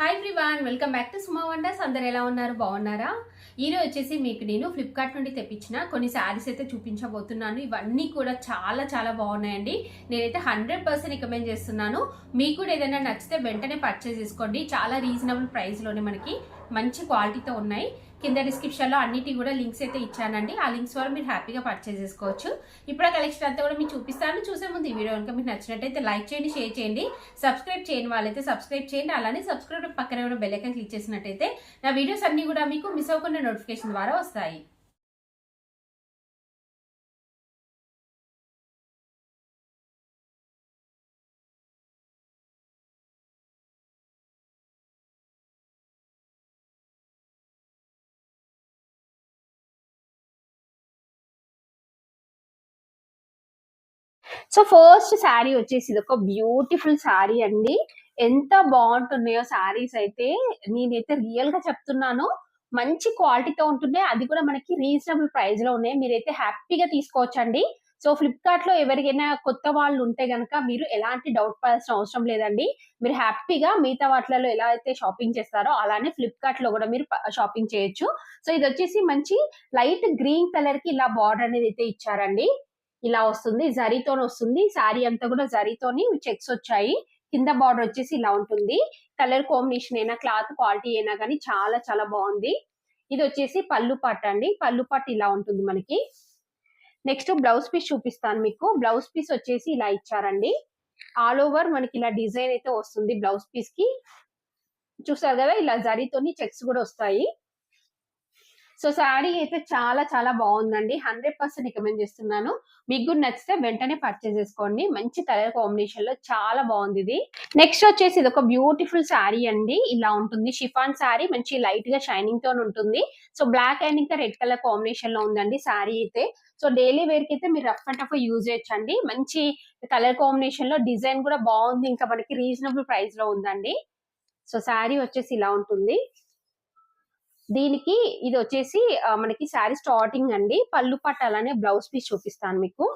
Hi everyone welcome back to Suma wonders అందరు ఎలా ఉన్నారు? బాగున్నారా? ఈరోజు వచ్చేసి మీకు నేను ఫ్లిప్కార్ట్ నుండి తెప్పించిన కొన్ని శారీస్ అయితే చూపించబోతున్నాను. ఇవన్నీ కూడా చాలా చాలా బాగున్నాయండి. నేనైతే హండ్రెడ్ పర్సెంట్ రికమెండ్ చేస్తున్నాను. మీకు కూడా ఏదైనా నచ్చితే వెంటనే పర్చేస్ చేసుకోండి. చాలా రీజనబుల్ ప్రైస్లోనే మనకి మంచి క్వాలిటీతో ఉన్నాయి. కింద డిస్క్రిప్షన్లో అన్నిటి కూడా లింక్స్ అయితే ఇచ్చానండి. ఆ లింక్స్ ద్వారా మీరు హ్యాపీగా పర్చేస్ చేసుకోవచ్చు. ఇప్పుడు ఆ కలెక్షన్ అంతా కూడా మీకు చూపిస్తాను. చూసే ముందు ఈ వీడియో కనుక మీకు నచ్చినట్టయితే లైక్ చేయండి షేర్ చేయండి. సబ్స్క్రైబ్ చేయని వాళ్ళైతే సబ్స్క్రైబ్ చేయండి. అలానే సబ్స్క్రైబ్ పక్కన ఉన్న బెల్ క్లిక్ చేసినట్టయితే నా వీడియోస్ అన్ని కూడా మీకు మిస్ అవ్వకుండా నోటిఫికేషన్ ద్వారా వస్తాయి. సో ఫస్ట్ శారీ వచ్చేసి ఇది ఒక బ్యూటిఫుల్ శారీ అండి. ఎంత బాగుంటున్నాయో శారీస్ అయితే నేనైతే రియల్గా చెప్తున్నాను. మంచి క్వాలిటీతో ఉంటున్నాయి. అది కూడా మనకి రీజనబుల్ ప్రైస్లో ఉన్నాయి. మీరైతే హ్యాపీగా తీసుకోవచ్చండి. సో ఫ్లిప్కార్ట్లో ఎవరికైనా కొత్త వాళ్ళు ఉంటే గనక మీరు ఎలాంటి డౌట్ పడాల్సిన అవసరం లేదండి. మీరు హ్యాపీగా మిగతా వాటిలలో ఎలా అయితే షాపింగ్ చేస్తారో అలానే ఫ్లిప్కార్ట్లో కూడా మీరు షాపింగ్ చేయొచ్చు. సో ఇది వచ్చేసి మంచి లైట్ గ్రీన్ కలర్కి ఇలా బార్డర్ అనేది అయితే ఇచ్చారండి. ఇలా వస్తుంది. జరీతో వస్తుంది. శారీ అంతా కూడా జరీతోని చెక్స్ వచ్చాయి. కింద బార్డర్ వచ్చేసి ఇలా ఉంటుంది. కలర్ కాంబినేషన్ అయినా క్లాత్ క్వాలిటీ అయినా కానీ చాలా చాలా బాగుంది. ఇది వచ్చేసి పళ్ళు పట్ అండి. పళ్ళు పట్ ఇలా ఉంటుంది మనకి. నెక్స్ట్ బ్లౌజ్ పీస్ చూపిస్తాను మీకు. బ్లౌజ్ పీస్ వచ్చేసి ఇలా ఇచ్చారండి. ఆల్ ఓవర్ మనకి ఇలా డిజైన్ అయితే వస్తుంది బ్లౌజ్ పీస్కి. చూసారు కదా ఇలా జరీతోని చెక్స్ కూడా వస్తాయి. సో శారీ అయితే చాలా చాలా బాగుందండి. హండ్రెడ్ పర్సెంట్ రికమెండ్ చేస్తున్నాను. మీకు కూడా నచ్చితే వెంటనే పర్చేస్ చేసుకోండి. మంచి కలర్ కాంబినేషన్లో చాలా బాగుంది ఇది. నెక్స్ట్ వచ్చేసి ఇది ఒక బ్యూటిఫుల్ శారీ అండి. ఇలా ఉంటుంది. షిఫాన్ శారీ మంచి లైట్గా షైనింగ్తో ఉంటుంది. సో బ్లాక్ అండ్ ఇంకా రెడ్ కలర్ కాంబినేషన్లో ఉందండి శారీ అయితే. సో డైలీ వేర్కి అయితే మీరు రఫ్ అండ్ టఫ్ యూజ్ చేయొచ్చండి. మంచి కలర్ కాంబినేషన్లో డిజైన్ కూడా బాగుంది. ఇంకా మనకి రీజనబుల్ ప్రైస్లో ఉందండి. సో శారీ వచ్చేసి ఇలా ఉంటుంది. దీనికి ఇది వచ్చేసి మనకి శారీ స్టార్టింగ్ అండి. పళ్ళు పట్ట అలానే బ్లౌజ్ పీస్ చూపిస్తాను మీకు.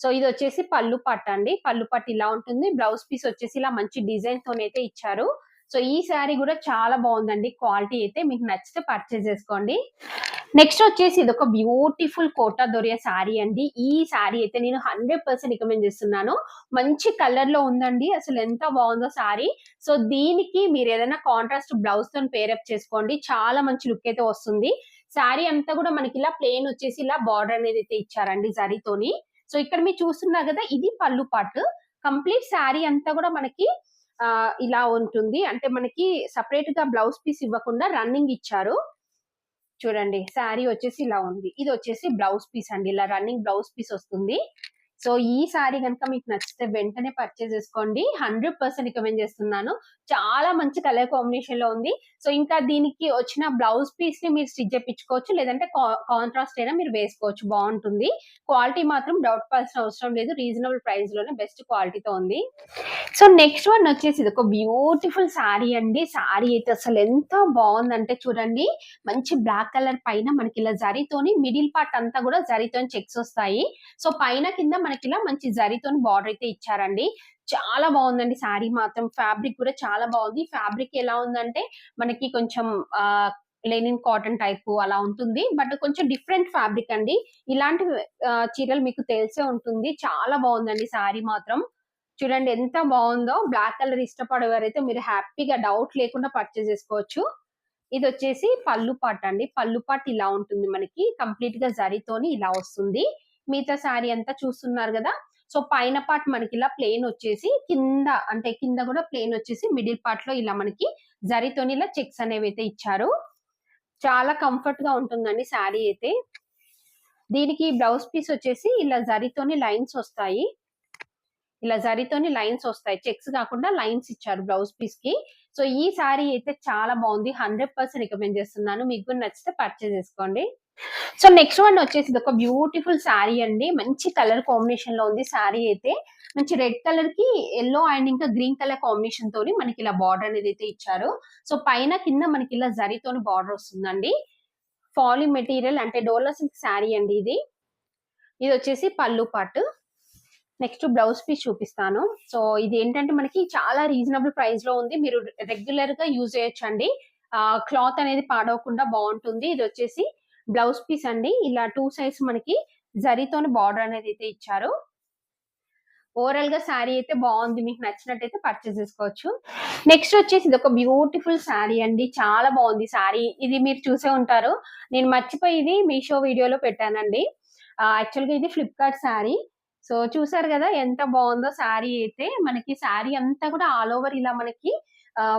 సో ఇది వచ్చేసి పళ్ళు పట్ట అండి. పళ్ళు పట్టు ఇలా ఉంటుంది. బ్లౌజ్ పీస్ వచ్చేసి ఇలా మంచి డిజైన్ తోనైతే ఇచ్చారు. సో ఈ శారీ కూడా చాలా బాగుందండి. క్వాలిటీ అయితే మీకు నచ్చితే పర్చేస్ చేసుకోండి. నెక్స్ట్ వచ్చేసి ఇది ఒక బ్యూటిఫుల్ కోటా దొరియా శారీ అండి. ఈ శారీ అయితే నేను హండ్రెడ్ పర్సెంట్ రికమెండ్ చేస్తున్నాను. మంచి కలర్లో ఉందండి. అసలు ఎంత బాగుందో శారీ సో దీనికి మీరు ఏదైనా కాంట్రాస్ట్ బ్లౌజ్తో పేరప్ చేసుకోండి. చాలా మంచి లుక్ అయితే వస్తుంది. శారీ అంతా కూడా మనకి ఇలా ప్లేన్ వచ్చేసి ఇలా బార్డర్ అనేది అయితే ఇచ్చారండి జరీతోని సో ఇక్కడ మీరు చూస్తున్నారు కదా ఇది పళ్ళు పాటు కంప్లీట్ శారీ అంతా కూడా మనకి ఇలా ఉంటుంది. అంటే మనకి సపరేట్గా బ్లౌజ్ పీస్ ఇవ్వకుండా రన్నింగ్ ఇచ్చారు. చూడండి శారీ వచ్చేసి ఇలా ఉంది. ఇది వచ్చేసి బ్లౌజ్ పీస్ అండి. ఇలా రన్నింగ్ బ్లౌజ్ పీస్ వస్తుంది. సో ఈ సారీ కనుక మీకు నచ్చితే వెంటనే పర్చేస్ చేసుకోండి. హండ్రెడ్ పర్సెంట్ రికమెండ్ చేస్తున్నాను. చాలా మంచి కలర్ కాంబినేషన్లో ఉంది. సో ఇంకా దీనికి వచ్చిన బ్లౌజ్ పీస్ని మీరు స్టిచ్ చేయించుకోవచ్చు. లేదంటే కాంట్రాస్ట్ అయినా మీరు వేసుకోవచ్చు. బాగుంటుంది. క్వాలిటీ మాత్రం డౌట్ పడాల్సిన అవసరం లేదు. రీజనబుల్ ప్రైస్లోనే బెస్ట్ క్వాలిటీతో ఉంది. సో నెక్స్ట్ వన్ వచ్చేసి ఇది ఒక బ్యూటిఫుల్ సారీ అండి. సారీ అయితే అసలు ఎంత బాగుందంటే చూడండి. మంచి బ్లాక్ కలర్ పైన మనకి ఇలా జరీతోని మిడిల్ పార్ట్ అంతా కూడా జరితోని చెక్స్ వస్తాయి. సో పైన కింద మనకి ఇలా మంచి జరీతోని బార్డర్ అయితే ఇచ్చారండి. చాలా బాగుందండి శారీ మాత్రం. ఫ్యాబ్రిక్ కూడా చాలా బాగుంది. ఫ్యాబ్రిక్ ఎలా ఉందంటే మనకి కొంచెం లెనిన్ కాటన్ టైప్ అలా ఉంటుంది. బట్ కొంచెం డిఫరెంట్ ఫ్యాబ్రిక్ అండి. ఇలాంటి చీరలు మీకు తెలిసే ఉంటుంది. చాలా బాగుందండి శారీ మాత్రం. చూడండి ఎంత బాగుందో. బ్లాక్ కలర్ ఇష్టపడేవారైతే మీరు హ్యాపీగా డౌట్ లేకుండా పర్చేస్ చేసుకోవచ్చు. ఇది వచ్చేసి పళ్ళు పాట్ అండి పళ్ళు పాట్ ఇలా ఉంటుంది మనకి. కంప్లీట్గా జరీతోని ఇలా వస్తుంది. మిగతా శారీ అంతా చూస్తున్నారు కదా. సో పైన పార్ట్ మనకి ఇలా ప్లేన్ వచ్చేసి కింద అంటే కింద కూడా ప్లేన్ వచ్చేసి మిడిల్ పార్ట్లో ఇలా మనకి జరితోని ఇలా చెక్స్ అనేవి అయితే ఇచ్చారు. చాలా కంఫర్ట్గా ఉంటుందండి శారీ అయితే. దీనికి బ్లౌజ్ పీస్ వచ్చేసి ఇలా జరితోని లైన్స్ వస్తాయి. ఇలా జరీతోని లైన్స్ వస్తాయి. చెక్స్ కాకుండా లైన్స్ ఇచ్చారు బ్లౌజ్ పీస్కి సో ఈ శారీ అయితే చాలా బాగుంది. హండ్రెడ్ పర్సెంట్ రికమెండ్ చేస్తున్నాను. మీకు నచ్చితే పర్చేస్ చేసుకోండి. సో నెక్స్ట్ వన్ వచ్చేసి ఇది ఒక బ్యూటిఫుల్ శారీ అండి. మంచి కలర్ కాంబినేషన్లో ఉంది శారీ అయితే. మంచి రెడ్ కలర్కి ఎల్లో అండ్ ఇంకా గ్రీన్ కలర్ కాంబినేషన్ తోని మనకి ఇలా బార్డర్ అనేది అయితే ఇచ్చారు. సో పైన కింద మనకి ఇలా జరీతోని బార్డర్ వస్తుందండి. ఫాలీ మెటీరియల్ అంటే డోలా సిల్క్ శారీ అండి ఇది. ఇది వచ్చేసి పళ్ళు పాటు. నెక్స్ట్ బ్లౌజ్ పీస్ చూపిస్తాను. సో ఇది ఏంటంటే మనకి చాలా రీజనబుల్ ప్రైస్లో ఉంది. మీరు రెగ్యులర్గా యూజ్ చేయొచ్చండి. క్లాత్ అనేది పాడవకుండా బాగుంటుంది. ఇది వచ్చేసి బ్లౌజ్ పీస్ అండి. ఇలా టూ సైజ్ మనకి జరీతోని బార్డర్ అనేది అయితే ఇచ్చారు. ఓవరాల్గా శారీ అయితే బాగుంది. మీకు నచ్చినట్టయితే పర్చేస్ చేసుకోవచ్చు. నెక్స్ట్ వచ్చేసి ఇది ఒక బ్యూటిఫుల్ శారీ అండి. చాలా బాగుంది శారీ. ఇది మీరు చూసే ఉంటారు. నేను మర్చిపోయి ఇది మీషో వీడియోలో పెట్టానండి. యాక్చువల్గా ఇది ఫ్లిప్కార్ట్ శారీ. సో చూసారు కదా! ఎంత బాగుందో శారీ అయితే. మనకి శారీ అంతా కూడా ఆల్ ఓవర్ ఇలా మనకి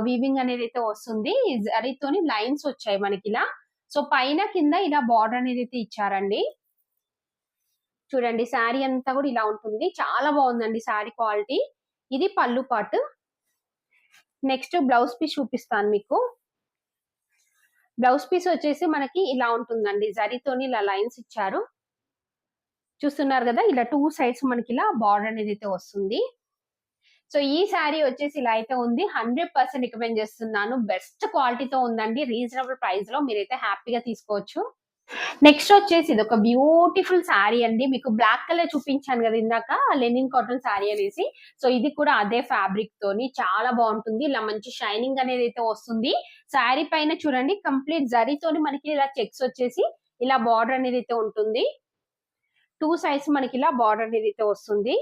వీవింగ్ అనేది అయితే వస్తుంది. జరీతోని లైన్స్ వచ్చాయి మనకి ఇలా. సో పైన కింద ఇలా బార్డర్ అనేది అయితే ఇచ్చారండి. చూడండి శారీ అంతా కూడా ఇలా ఉంటుంది. చాలా బాగుందండి శారీ క్వాలిటీ. ఇది పళ్ళు పాటు. నెక్స్ట్ బ్లౌజ్ పీస్ చూపిస్తాను మీకు. బ్లౌజ్ పీస్ వచ్చేసి మనకి ఇలా ఉంటుందండి. జరీతోని ఇలా లైన్స్ ఇచ్చారు. చూస్తున్నారు కదా ఇలా టూ సైడ్స్ మనకి ఇలా బార్డర్ అనేది అయితే వస్తుంది. సో ఈ శారీ వచ్చేసి ఇలా అయితే ఉంది. హండ్రెడ్ పర్సెంట్ రికమెండ్ చేస్తున్నాను. బెస్ట్ క్వాలిటీతో ఉందండి. రీజనబుల్ ప్రైస్లో మీరైతే హ్యాపీగా తీసుకోవచ్చు. నెక్స్ట్ వచ్చేసి ఇది ఒక బ్యూటిఫుల్ శారీ అండి. మీకు బ్లాక్ కలర్ చూపించాను కదా ఇందాక లెనిన్ కాటన్ శారీ అనేసి. సో ఇది కూడా అదే ఫ్యాబ్రిక్ తోని చాలా బాగుంటుంది. ఇలా మంచి షైనింగ్ అనేది అయితే వస్తుంది. శారీ పైన చూడండి కంప్లీట్ జరీతోని మనకి ఇలా చెక్స్ వచ్చేసి ఇలా బార్డర్ అనేది అయితే ఉంటుంది. టూ సైజ్ మనకి ఇలా బార్డర్ అనేది అయితే వస్తుంది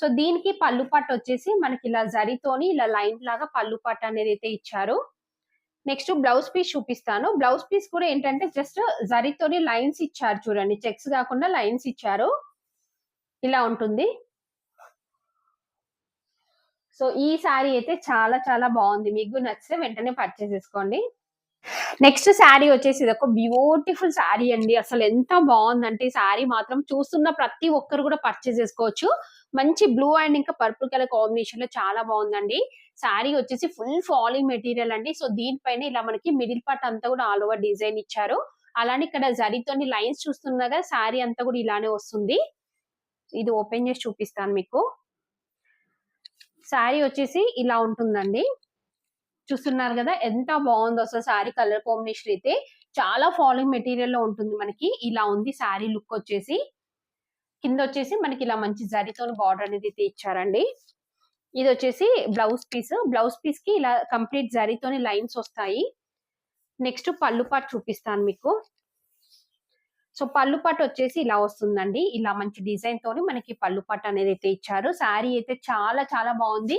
సో దీనికి పళ్ళు పట్టు వచ్చేసి మనకి ఇలా జరితోని ఇలా లైన్ లాగా పళ్ళు పట్టు అనేది అయితే ఇచ్చారు. నెక్స్ట్ బ్లౌజ్ పీస్ చూపిస్తాను. బ్లౌజ్ పీస్ కూడా ఏంటంటే జస్ట్ జరితోని లైన్స్ ఇచ్చారు చూడండి. చెక్స్ కాకుండా లైన్స్ ఇచ్చారు. ఇలా ఉంటుంది. సో ఈ శారీ అయితే చాలా చాలా బాగుంది. మీకు నచ్చితే వెంటనే పర్చేస్ చేసుకోండి. నెక్స్ట్ శారీ వచ్చేసి ఇది ఒక బ్యూటిఫుల్ శారీ అండి. అసలు ఎంత బాగుందంటే ఈ శారీ మాత్రం చూస్తున్న ప్రతి ఒక్కరు కూడా పర్చేస్ చేసుకోవచ్చు. మంచి బ్లూ అండ్ ఇంకా పర్పుల్ కలర్ కాంబినేషన్లో చాలా బాగుందండి. శారీ వచ్చేసి ఫుల్ ఫాలింగ్ మెటీరియల్ అండి. సో దీనిపైన ఇలా మనకి మిడిల్ పార్ట్ అంతా కూడా ఆల్ ఓవర్ డిజైన్ ఇచ్చారు. అలానే ఇక్కడ జరీతోని లైన్స్ చూస్తున్నాగా శారీ అంతా కూడా ఇలానే వస్తుంది. ఇది ఓపెన్ చేసి చూపిస్తాను మీకు. శారీ వచ్చేసి ఇలా ఉంటుందండి. చూస్తున్నారు కదా ఎంత బాగుందో. అసలు శారీ కలర్ కాంబినేషన్ అయితే చాలా ఫాలోయింగ్ మెటీరియల్లో ఉంటుంది మనకి. ఇలా ఉంది శారీ లుక్ వచ్చేసి. కింద వచ్చేసి మనకి ఇలా మంచి జరీతో బార్డర్ అనేది అయితే ఇచ్చారండి. ఇది వచ్చేసి బ్లౌజ్ పీస్. బ్లౌజ్ పీస్కి ఇలా కంప్లీట్ జరీతోని లైన్స్ వస్తాయి. నెక్స్ట్ పళ్ళు పాటు చూపిస్తాను మీకు. సో పళ్ళు పాటు వచ్చేసి ఇలా వస్తుందండి. ఇలా మంచి డిజైన్ తోని మనకి పళ్ళు పాటు అనేది అయితే ఇచ్చారు. శారీ అయితే చాలా చాలా బాగుంది.